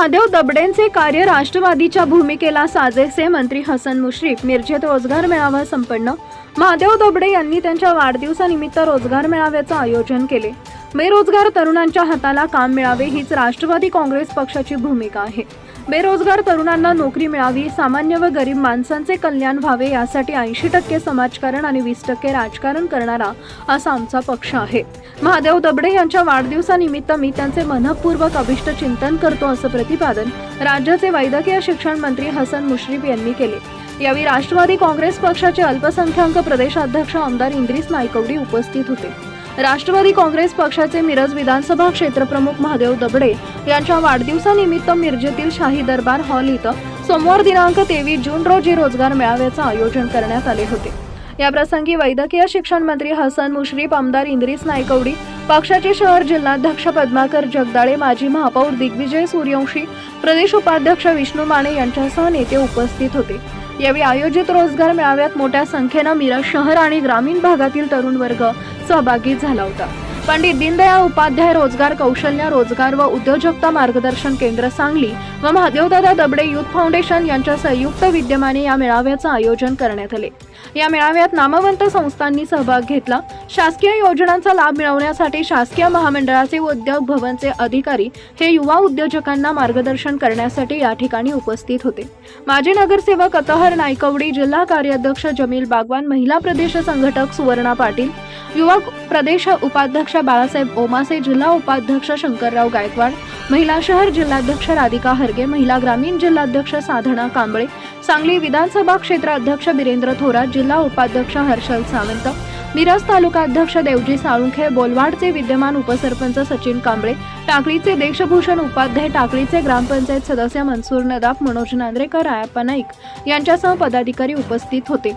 Mahadev दबडेंचे कार्य राष्ट्रवादीच्या भूमिकेला साजेसे मंत्री हसन मुश्रीफ. मिरजेत रोजगार मेळावा संपन्न. महादेव दबडे यांनी त्यांच्या वाढदिवसानिमित्त रोजगार मेळाव्याचं आयोजन केले. बेरोजगार तरुणांच्या हाताला काम मिळावे हीच राष्ट्रवादी काँग्रेस पक्षाची भूमिका आहे. बेरोजगार तरुणांना नोकरी मिळावी सामान्य व गरीब माणसांचे कल्याण व्हावे यासाठी ऐंशी टक्के समाजकारण आणि वीस टक्के राजकारण करणारा असा आमचा पक्ष आहे. महादेव दबडे यांच्या वाढदिवसानिमित्त मी त्यांचे मनपूर्वक अभिष्ट चिंतन करतो असं प्रतिपादन राज्याचे वैद्यकीय शिक्षण मंत्री हसन मुश्रीफ यांनी केले. यावेळी राष्ट्रवादी काँग्रेस पक्षाचे अल्पसंख्याक प्रदेशाध्यक्ष आमदार इंद्रिस नायकवडी उपस्थित होते. राष्ट्रवादी काँग्रेस पक्षाचे मिरज विधानसभा क्षेत्रप्रमुख महादेव दबडे यांच्या वाढदिवसानिमित्त मिरजेतील शाही दरबार हॉल इथं सोमवार दिनांक तेवीस जून रोजी रोजगार मेळाव्याचं आयोजन करण्यात आले होते. याप्रसंगी वैद्यकीय शिक्षण मंत्री हसन मुश्रीफ आमदार इंद्रिस नायकवडी पक्षाचे शहर जिल्हाध्यक्ष पद्माकर जगदाळे माजी महापौर दिग्विजय सूर्यवंशी प्रदेश उपाध्यक्ष विष्णू माने यांच्यासह नेते उपस्थित होते. यावेळी आयोजित रोजगार मेळाव्यात मोठ्या संख्येनं मिरज शहर आणि ग्रामीण भागातील तरुण वर्ग सहभागी झाला होता. पंडित दीनदयाळ उपाध्याय रोजगार कौशल्य रोजगार व उद्योजकता मार्गदर्शन केंद्र सांगली व महादेवदादा दबडे युथ फाउंडेशन यांच्या संयुक्त विद्यमाने या मेळाव्याचं आयोजन करण्यात आले. या मेळाव्यात नामवंत संस्थांनी सहभाग घेतला शासकीय योजनांचा लाभ मिळवण्यासाठी शासकीय महामंडळाचे व उद्योग भवनचे अधिकारी हे युवा उद्योजकांना मार्गदर्शन करण्यासाठी या ठिकाणी उपस्थित होते. माजी नगरसेवक अतहर नायकवडी जिल्हा कार्याध्यक्ष जमील बागवान महिला प्रदेश संघटक सुवर्णा पाटील युवा प्रदेश उपाध्यक्ष बाळासाहेब ओमासे जिल्हा उपाध्यक्ष शंकरराव गायकवाड महिला शहर जिल्हाध्यक्ष राधिका हरगे महिला ग्रामीण जिल्हाध्यक्ष साधना कांबळे सांगली विधानसभा क्षेत्र अध्यक्ष बिरेंद्र थोरात जिल्हा उपाध्यक्ष हर्षल सावंत मिरज तालुका अध्यक्ष देवजी साळुंखे बोलवाडचे विद्यमान उपसरपंच सचिन कांबळे टाकळीचे देशभूषण उपाध्याय टाकळीचे ग्रामपंचायत सदस्य मनसूर नदाफ मनोज नांद्रेकर रायाप्पा नाईक यांच्यासह पदाधिकारी उपस्थित होते.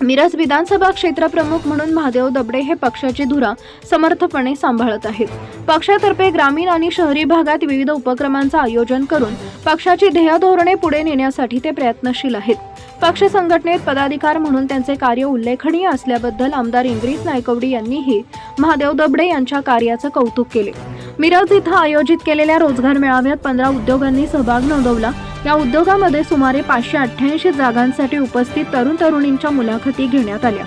मिरज विधानसभा क्षेत्रप्रमुख म्हणून महादेव दबडे हे पक्षाची धुरा समर्थपणे सांभाळत आहेत. पक्षातर्फे ग्रामीण आणि शहरी भागात विविध उपक्रमांचं आयोजन करून पक्षाची ध्येय धोरणे पुढे नेण्यासाठी ते प्रयत्नशील आहेत. पक्ष संघटनेत पदाधिकार म्हणून त्यांचे कार्य उल्लेखनीय असल्याबद्दल आमदार इंग्रीज नायकवडी यांनीही महादेव दबडे यांच्या कार्याचं कौतुक केले. मिरज इथं आयोजित केलेल्या रोजगार मेळाव्यात पंधरा उद्योगांनी सहभाग नोंदवला. या उद्योगामध्ये सुमारे पाचशे अठ्ठ्याऐंशी जागांसाठी उपस्थित तरुण तरुणींच्या मुलाखती घेण्यात आल्या.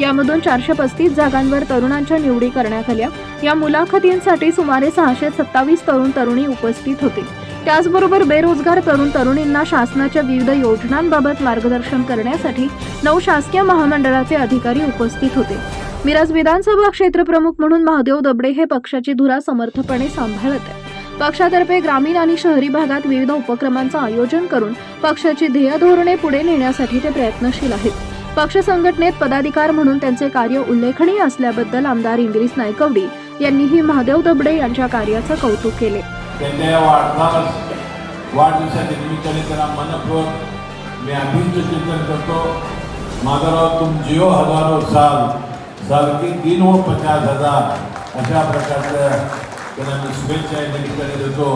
यामधून चारशे पस्तीस जागांवर तरुणांच्या निवडी करण्यात आल्या. या मुलाखतींसाठी सुमारे सहाशे सत्तावीस तरुण तरुणी उपस्थित होते. त्याचबरोबर बेरोजगार तरुण तरुणींना शासनाच्या विविध योजनांबाबत मार्गदर्शन करण्यासाठी नऊ शासकीय महामंडळाचे अधिकारी उपस्थित होते. मिरज विधानसभा क्षेत्रप्रमुख म्हणून महादेव दबडे हे पक्षाची धुरा समर्थपणे सांभाळत आहे पक्षातर्फे ग्रामीण आणि शहरी भागात विविध उपक्रमांचं आयोजन करून पक्षाची ध्येय धोरणे पुढे नेण्यासाठी ते प्रयत्नशील आहेत. पक्ष संघटनेत पदाधिकार म्हणून त्यांचे कार्य उल्लेखनीय असल्याबद्दल आमदार इंद्रिस नायकवडी यांनीही महादेव दबडे यांच्या कार्याचं कौतुक केले. त्यांच्या या वाढदिवस वाढदिवसाच्या निमित्ताने त्यांना मनपूर्वक मी अभिष्ट चिंतन करतो. माधवराव तुम जिओ हजारो साल साल की तीन व पचास हजार. अशा प्रकारचं त्यांना मी शुभेच्छा या निमित्ताने देतो.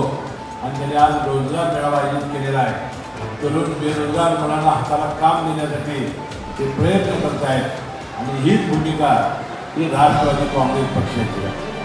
आणि त्यांनी आज रोजगार मेळावा आयोजित केलेला आहे. तरुण बेरोजगार मुलांना हाताला काम देण्यासाठी ते प्रयत्न करत आहेत आणि हीच भूमिका ही राष्ट्रवादी काँग्रेस पक्षाची आहे.